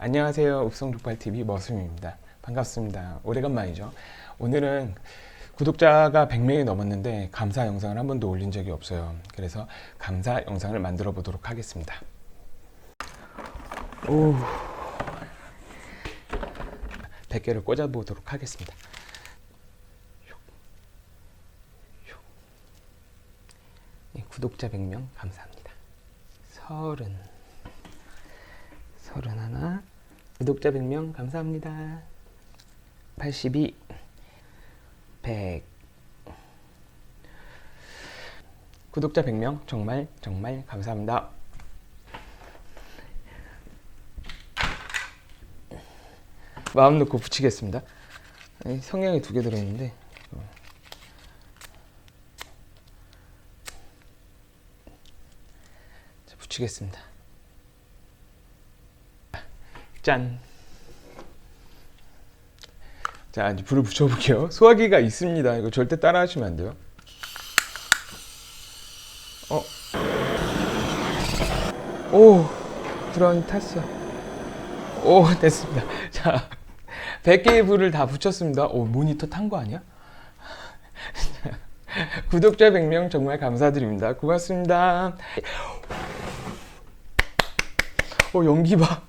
안녕하세요. 읍성족발TV 머슴입니다. 반갑습니다. 오래간만이죠. 오늘은 구독자가 100명이 넘었는데 감사 영상을 한 번도 올린 적이 없어요. 그래서 감사 영상을 만들어 보도록 하겠습니다. 오. 100개를 꽂아 보도록 하겠습니다. 네, 구독자 100명 감사합니다. 서른 서른 구독자 100명 감사합니다. 82 100 구독자 100명 정말 정말 감사합니다. 마음 놓고 붙이겠습니다. 성냥이 두 개 들어있는데 붙이겠습니다. 짠. 자, 이제 불을 붙여볼게요. 소화기가 있습니다. 이거 절대 따라하시면 안 돼요. 어. 오, 드론 탔어. 오, 됐습니다. 자, 100개의 불을 다 붙였습니다. 오, 모니터 탄 거 아니야? 구독자 100명 정말 감사드립니다. 고맙습니다. 오, 연기 봐.